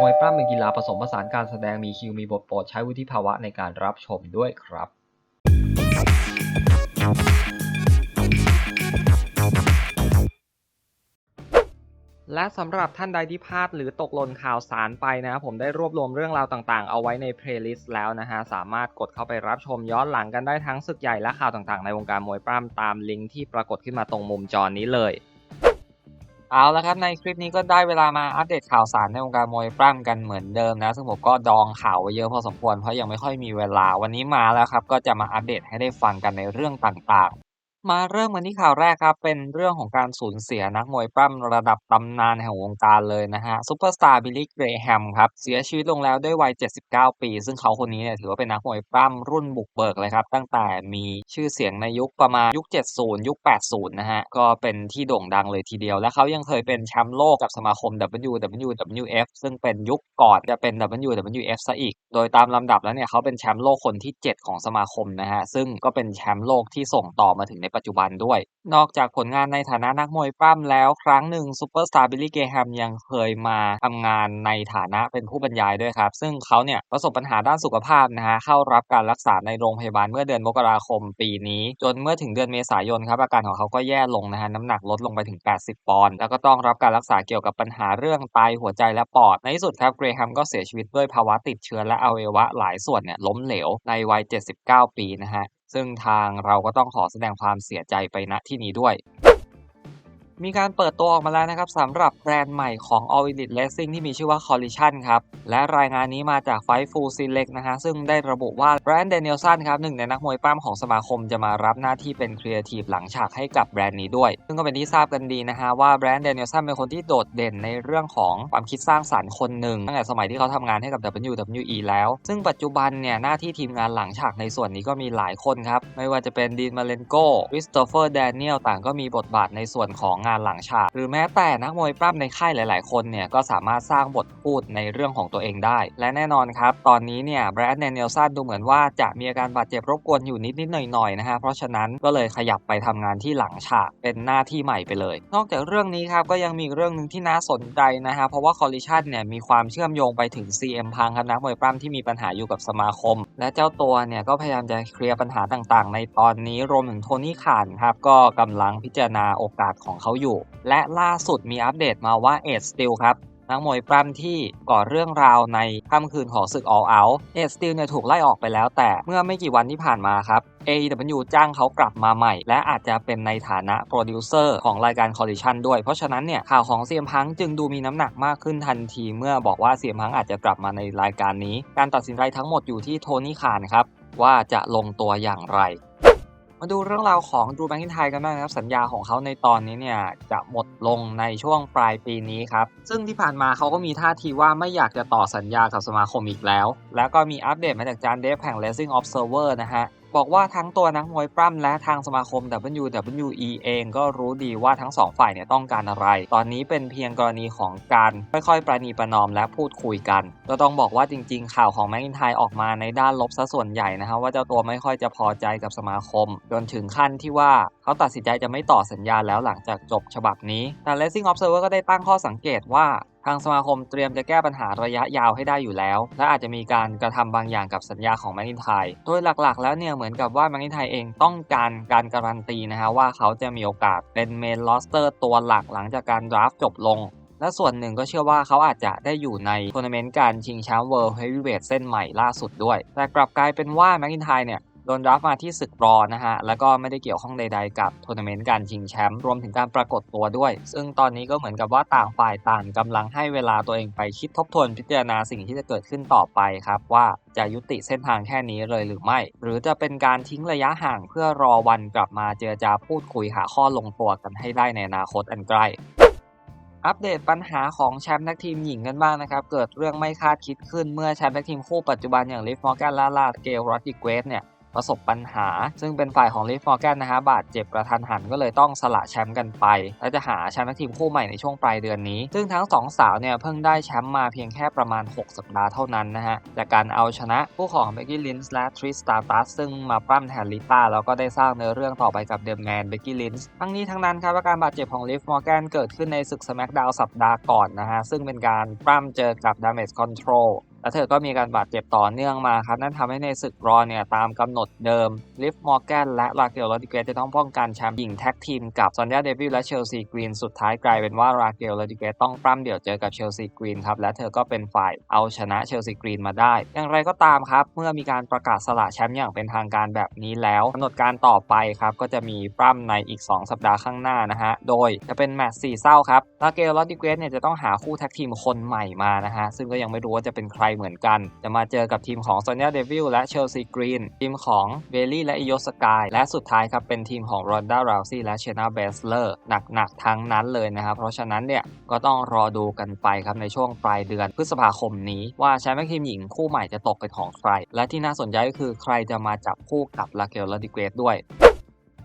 มวยปล้ำเป็นกีฬาผสมผสานการแสดงมีคิวมีบทโปรดใช้วุฒิภาวะในการรับชมด้วยครับและสำหรับท่านใดที่พลาดหรือตกหล่นข่าวสารไปนะผมได้รวบรวมเรื่องราวต่างๆ เอาไว้ในเพลย์ลิสต์แล้วนะฮะ สามารถกดเข้าไปรับชมย้อนหลังกันได้ทั้งศึกใหญ่และข่าวต่างๆ ในวงการมวยปล้ำตามลิงก์ที่ปรากฏขึ้นมาตรงมุมจอนี้เลย เอาละครับในคลิปนี้ก็ได้เวลามาอัปเดตข่าวสารในวงการมวยปล้ำกันเหมือนเดิมนะซึ่งผมก็ดองข่าวไว้เยอะพอสมควรเพราะยังไม่ค่อยมีเวลาวันนี้มาแล้วครับก็จะมาอัปเดตให้ได้ฟังกันในเรื่องต่าง มาเริ่มกันที่ข่าวแรกครับ เป็นเรื่องของการสูญเสียนักมวยปล้ำระดับตำนานแห่งวงการเลยนะฮะซูเปอร์สตาร์บิลลี่เกรแฮมครับ เสียชีวิตลงแล้วด้วยวัย 79 ปี ซึ่งเขาคนนี้เนี่ยถือว่าเป็นนักมวยปล้ำรุ่นบุกเบิกเลยครับ ตั้งแต่มีชื่อเสียงในยุคประมาณยุค 70 ยุค 80 นะฮะ ก็เป็นที่โด่งดังเลยทีเดียว และเขายังเคยเป็นแชมป์โลกกับสมาคม WWF ซึ่งเป็นยุคก่อนจะเป็น WWF ซะอีก โดยตามลำดับแล้วเนี่ยเขาเป็นแชมป์โลกคนที่ 7 ของสมาคมนะฮะซึ่งก็เป็นแชมป์โลกที่ส่งต่อมาถึงในปัจจุบันด้วย นอกจากผลงานในฐานะนักมวยปล้ำแล้วครั้งหนึ่งซูเปอร์สตาร์บิลลี่เกแฮมยังเคยมาทำงานในฐานะเป็นผู้บรรยายด้วยครับ ซึ่งเขาเนี่ยประสบปัญหาด้านสุขภาพนะฮะเข้ารับการรักษาในโรงพยาบาลเมื่อเดือนมกราคมปีนี้ จนเมื่อถึงเดือนเมษายนครับอาการของเขาก็แย่ลงนะฮะน้ำหนักลดลงไปถึง 80 ปอนด์แล้วก็ต้องรับการรักษาเกี่ยวกับปัญหาเรื่องไตหัวใจและปอดในที่สุดครับเกรแฮมก็เสียชีวิตด้วยภาวะติดเชื้อและอวัยวะหลายส่วนเนี่ยล้มเหลวในวัย 79 ปีนะฮะ ซึ่งทางเราก็ต้องขอแสดงความเสียใจไปณที่นี้ด้วย มีการเปิดตัวออกมาแล้วนะครับสำหรับแบรนด์ใหม่ของ All Elite Racing ที่มีชื่อว่า Collision ครับ และรายงานนี้มาจาก Fightful Select นะฮะซึ่งได้ระบุว่าแบรนด์เดนิเอลสันครับหนึ่งในนักมวยปล้ำของสมาคมจะมารับหน้าที่เป็นครีเอทีฟหลังฉากให้กับแบรนด์นี้ด้วย ซึ่งก็เป็นที่ทราบกันดีนะฮะว่าแบรนด์เดนิเอลสันเป็นคนที่โดดเด่นในเรื่องของความคิดสร้างสรรค์คนหนึ่งตั้งแต่สมัยที่เขาทำงานให้กับ WWE แล้ว ซึ่งปัจจุบันเนี่ยหน้าที่ทีมงานหลังฉากในส่วนนี้ก็มีหลายคนครับไม่ว่าจะเป็นดีนมาเลนโกคริสโตเฟอร์แดเนียลต่างก็มีบทบาทในส่วนของงานหลังฉากหรือแม้แต่นักมวยปล้ำในค่ายหลาย ๆ คนเนี่ยก็สามารถสร้างบทพูดในเรื่องของตัวเองได้ และแน่นอนครับ ตอนนี้เนี่ยแบรนด์เนลสันดูเหมือนว่าจะมีอาการบาดเจ็บรบกวนอยู่นิด ๆ หน่อย ๆ นะฮะเพราะฉะนั้นก็เลยขยับไปทำงานที่หลังฉากเป็นหน้าที่ใหม่ไปเลย นอกจากเรื่องนี้ครับก็ยังมีเรื่องหนึ่งที่น่าสนใจนะฮะเพราะว่า Collision เนี่ยมีความเชื่อมโยงไปถึง CM พังครับนักมวยปล้ำที่มีปัญหาอยู่กับสมาคม และเจ้าตัวเนี่ยก็พยายามจะเคลียร์ปัญหาต่าง ๆ ในตอนนี้รวมถึงโทนี่ข่านครับก็กำลังพิจารณาโอกาสของเขาอยู่ และล่าสุดมีอัปเดตมาว่าเอ d สติลครับนักมวยปล้ำที่ก่อเรื่องราวในค่ำคืนของศึก All Out เอ d สติลเนี่ยถูกไล่ออกไปแล้วแต่เมื่อไม่กี่วันที่ผ่านมาครับ AEW จ้างเขากลับมาใหม่ และอาจจะเป็นในฐานะโปรดิวเซอร์ของรายการ Collision ด้วย เพราะฉะนั้นเนี่ยข่าวของเซียมพังจึงดูมีน้ำหนักมากขึ้นทันที เมื่อบอกว่าเซียมพังอาจจะกลับมาในรายการนี้ การตัดสินใจทั้งหมดอยู่ที่โทนี่คานครับว่าจะลงตัวอย่างไร มาดูเรื่องราวของดูแบงกินไทยกันบ้างนะครับ สัญญาของเขาในตอนนี้เนี่ยจะหมดลงในช่วงปลายปีนี้ครับ ซึ่งที่ผ่านมาเขาก็มีท่าทีว่าไม่อยากจะต่อสัญญากับสมาคมอีกแล้ว แล้วก็มีอัปเดตมาจากจานเดฟแห่ง Racing Observer นะฮะ บอกว่าทั้งตัวนักมวยปล้ำและทางสมาคม WWE เองก็รู้ดีว่าทั้งสองฝ่ายเนี่ยต้องการอะไร ตอนนี้เป็นเพียงกรณีของการค่อยๆ ประนีประนอมและพูดคุยกัน ก็ต้องบอกว่าจริงๆ ข่าวของแมคกินไทยออกมาในด้านลบซะส่วนใหญ่นะฮะว่าเจ้าตัวไม่ค่อยจะพอใจกับสมาคม จนถึงขั้นที่ว่า เขาตัดสินใจจะไม่ต่อสัญญาแล้วหลังจากจบฉบับนี้ แต่ Racing Observer ก็ได้ตั้งข้อสังเกตว่าทางสมาคมเตรียมจะแก้ปัญหาระยะยาวให้ได้อยู่แล้ว และอาจจะมีการกระทำบางอย่างกับสัญญาของแมกินไทยโดยหลักๆ แล้วเนี่ยเหมือนกับว่าแมกินไทยเองต้องการการการันตีนะฮะว่าเขาจะมีโอกาสเป็นเมนลอสเตอร์ตัวหลักหลังจากการดราฟจบลง และส่วนหนึ่งก็เชื่อว่าเขาอาจจะได้อยู่ในทัวร์นาเมนต์การชิงแชมป์เวิลด์เฮฟวีเวทเส้นใหม่ล่าสุดด้วย แต่กลับกลายเป็นว่าแมกินไทยเนี่ย โดนราฟต์มาที่ศึกรอนะฮะ แล้วก็ไม่ได้เกี่ยวข้องใดๆกับทัวร์นาเมนต์การชิงแชมป์รวมถึงการปรากฏตัวด้วย ซึ่งตอนนี้ก็เหมือนกับว่าต่างฝ่ายต่างกำลังให้เวลาตัวเองไปคิดทบทวนพิจารณาสิ่งที่จะเกิดขึ้นต่อไปครับ ว่าจะยุติเส้นทางแค่นี้เลยหรือไม่ หรือจะเป็นการทิ้งระยะห่างเพื่อรอวันกลับมาเจรจาพูดคุยหาข้อลงตัวกันให้ได้ในอนาคตอันใกล้อัปเดตปัญหาของแชมป์นักทีมหญิงกันบ้างนะครับ เกิดเรื่องไม่คาดคิดขึ้นเมื่อแชมป์นักทีมคู่ปัจจุบันอย่างลิฟมอร์แกนละลาเกลโรติเกสเนี่ย ประสบปัญหา ซึ่งเป็นฝ่ายของลิฟมอร์แกนนะฮะบาดเจ็บกระทันหันก็เลยต้องสละแชมป์กันไป และจะหาแชมป์ทีมคู่ใหม่ในช่วงปลายเดือนนี้ ซึ่งทั้งสองสาวเนี่ยเพิ่งได้แชมป์มาเพียงแค่ประมาณ 6 สัปดาห์เท่านั้นนะฮะจากการเอาชนะคู่ของเบกกี้ลินส์และทริสตาตัสซึ่งมาปล้ำแทนลิต้าแล้วก็ได้สร้างเนื้อเรื่องต่อไปกับเดอะแมนเบกกี้ลินส์ทั้งนี้ทั้งนั้นครับว่าการบาดเจ็บของลิฟมอร์แกนเกิดขึ้นในศึกส m ม c k ดาวสัปดาห์ก่อนนะฮะซึ่งเป็นการปล้ำเจอกับ Damage Control และเธอก็มีการบาดเจ็บต่อเนื่องมาครับนั่นทำให้ในศึกรอเนี่ยตามกำหนดเดิมลิฟมอร์แกนและราเกลโรดิเกสจะต้องป้องกันแชมป์หญิงแท็กทีมกับซอนยาเดวิลและเชลซีกรีนสุดท้ายกลายเป็นว่าราเกลโรดิเกสต้องปล้ำเดี่ยวเจอกับเชลซีกรีนครับและเธอก็เป็นฝ่ายเอาชนะเชลซีกรีนมาได้ อย่างไรก็ตามครับ เมื่อมีการประกาศสละแชมป์อย่างเป็นทางการแบบนี้แล้วกำหนดการต่อไปครับก็จะมีปล้ำในอีก 2 สัปดาห์ข้างหน้านะฮะโดยจะเป็นแมตช์สี่เศร้าครับราเกลโรดิเกสเนี่ยจะต้องหาคู่แท็กทีมคนใหม่มานะฮะซึ่งก็ยังไม่รู้ว่าจะเป็นใครเหมือนกัน จะมาเจอกับทีมของโซอนยาเดวิลและเชลซีกรีนทีมของเบลลี่และอิโยสกายและสุดท้ายครับเป็นทีมของรอนด้าราวซี่และเชนาเบสเลอร์หนักๆทั้งนั้นเลยนะครับ เพราะฉะนั้นเนี่ยก็ต้องรอดูกันไปครับในช่วงปลายเดือนพฤษภาคมนี้ ว่าแชมป์ทีมหญิงคู่ใหม่จะตกเป็นของใคร และที่น่าสนใจก็คือใครจะมาจับคู่กับลาเกลและดิเกรสด้วย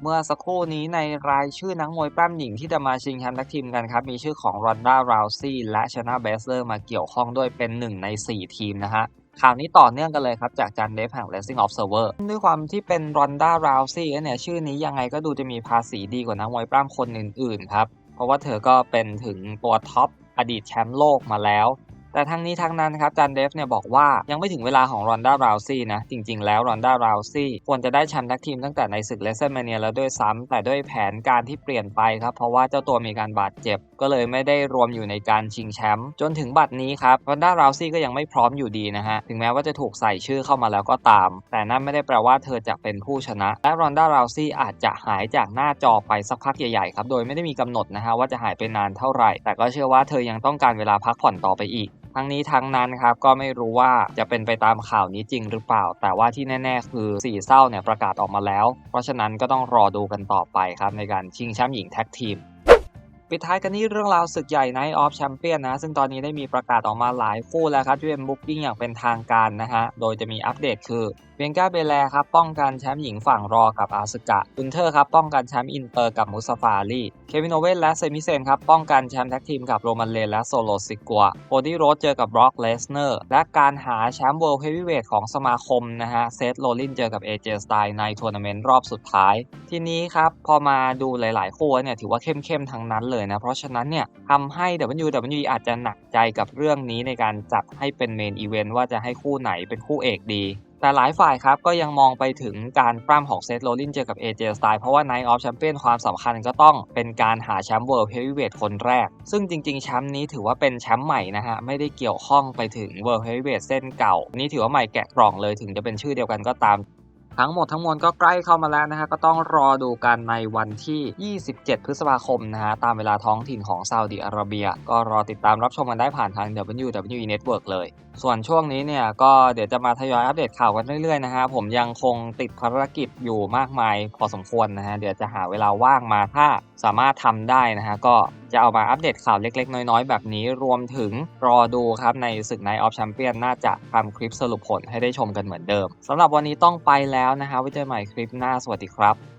เมื่อสักครู่นี้ในรายชื่อนักมวยปล้ำหญิงที่จะมาชิงแชมป์ท็กทีมกันครับมีชื่อของรอนด้าราวซี่และชนะเบสเลอร์มาเกี่ยวข้องด้วยเป็นหนึ่งใน 4 ทีมนะฮะข่าวนี้ต่อเนื่องกันเลยครับจากจันเดฟแห่ง Racing Observer ด้วยความที่เป็นรอนด้าราวซี่เนี่ยชื่อนี้ยังไงก็ดูจะมีภาษีดีกว่านักมวยปล้ำคนอื่นๆครับ เพราะว่าเธอก็เป็นถึงตัวท็อปอดีตแชมป์โลกมาแล้ว แต่ทั้งนี้ทั้งนั้นครับจันเดฟเนี่ยบอกว่ายังไม่ถึงเวลาของรอนด้าราวซี่นะ จริงๆ แล้วรอนด้าราวซี่ควรจะได้แชมป์ท็กทีมตั้งแต่ในศึกเลสเซอร์แมเนียแล้วด้วยซ้ำแต่ด้วยแผนการที่เปลี่ยนไปครับ เพราะว่าเจ้าตัวมีการบาดเจ็บ ก็เลยไม่ได้รวมอยู่ในการชิงแชมป์จนถึงบัดนี้ครับรอนด้าราวซี่ก็ยังไม่พร้อมอยู่ดีนะฮะถึงแม้ว่าจะถูกใส่ชื่อเข้ามาแล้วก็ตาม แต่นั่นไม่ได้แปลว่าเธอจะเป็นผู้ชนะ และรอนด้าราวซี่อาจจะหายจากหน้าจอไปสักพักใหญ่ๆครับโดยไม่ได้มีกำหนดนะฮะว่าจะหายไปนานเท่าไหร่ แต่ก็เชื่อว่าเธอยังต้องการเวลาพักผ่อนต่อไปอีก ทั้งนี้ทั้งนั้นครับก็ไม่รู้ว่าจะเป็นไปตามข่าวนี้จริงหรือเปล่า แต่ว่าที่แน่ ๆ คือสี่เศร้าเนี่ยประกาศออกมาแล้ว เพราะฉะนั้นก็ต้องรอดูกันต่อไปครับในการชิงแชมป์หญิงแท็กทีมปิดท้ายกันที่เรื่องราวศึกใหญ่ในออฟแชมเปี้ยนนะ ซึ่งตอนนี้ได้มีประกาศออกมาหลายคู่แล้วครับที่เป็นบุ๊กิ้งอย่างเป็นทางการนะฮะ โดยจะมีอัปเดตคือ เบียงกาเบแลครับป้องกันแชมป์หญิงฝั่งรอกับอาสกะอุนเทอร์ครับป้องกันแชมป์อินเตอร์กับมุสฟาลีเควินโอเวนและเซมิเซนครับป้องกันแชมป์แท็กทีมกับโรมันเลนและโซโลซิกัวโคดี้โรสเจอกับบร็อกเลสเนอร์และการหาแชมป์เวิลด์เฮฟวีเวทของสมาคมนะฮะเซธโรลินเจอกับเอเจสไตน์ในทัวร์นาเมนต์รอบสุดท้าย ทีนี้ครับพอมาดูหลาย ๆ คู่เนี่ยถือว่าเข้มๆทั้งนั้นเลยนะเพราะฉะนั้นเนี่ยทำให้ WWE อาจจะหนักใจกับเรื่องนี้ในการจัดให้เป็นเมนอีเวนต์ว่าจะให้คู่ไหนเป็นคู่เอกดี แต่หลายฝ่ายครับก็ยังมองไปถึงการปล้ำของเซธโรลินเจอกับ AJ Styles เพราะว่า Night of Champion ความสำคัญก็ต้องเป็นการหาแชมป์ World Heavyweight คนแรก ซึ่งจริงๆ แชมป์นี้ถือว่าเป็นแชมป์ใหม่นะฮะ ไม่ได้เกี่ยวข้องไปถึง World Heavyweight เส้นเก่า นี่ถือว่าใหม่แกะกล่องเลยถึงจะเป็นชื่อเดียวกันก็ตามทั้งหมดทั้งมวลก็ใกล้เข้ามาแล้วนะฮะก็ต้องรอดูกันในวันที่ 27 พฤษภาคมนะฮะตามเวลาท้องถิ่นของซาอุดิอาระเบีย ก็รอติดตามรับชมกันได้ผ่านทาง WWE Network เลย ส่วนช่วงนี้เนี่ยก็เดี๋ยวจะมาทยอยอัปเดตข่าวกันเรื่อยๆนะฮะผมยังคงติดภารกิจอยู่มากมายพอสมควรนะฮะเดี๋ยวจะหาเวลาว่างมาถ้าสามารถทำได้นะฮะก็จะเอามาอัปเดตข่าวเล็ก ๆ น้อยๆ แบบนี้รวมถึงรอดูครับในศึก Night of Champion น่าจะทำคลิปสรุปผลให้ได้ชมกันเหมือนเดิมสำหรับวันนี้ต้องไปแล้วนะฮะไว้เจอใหม่คลิปหน้าสวัสดีครับ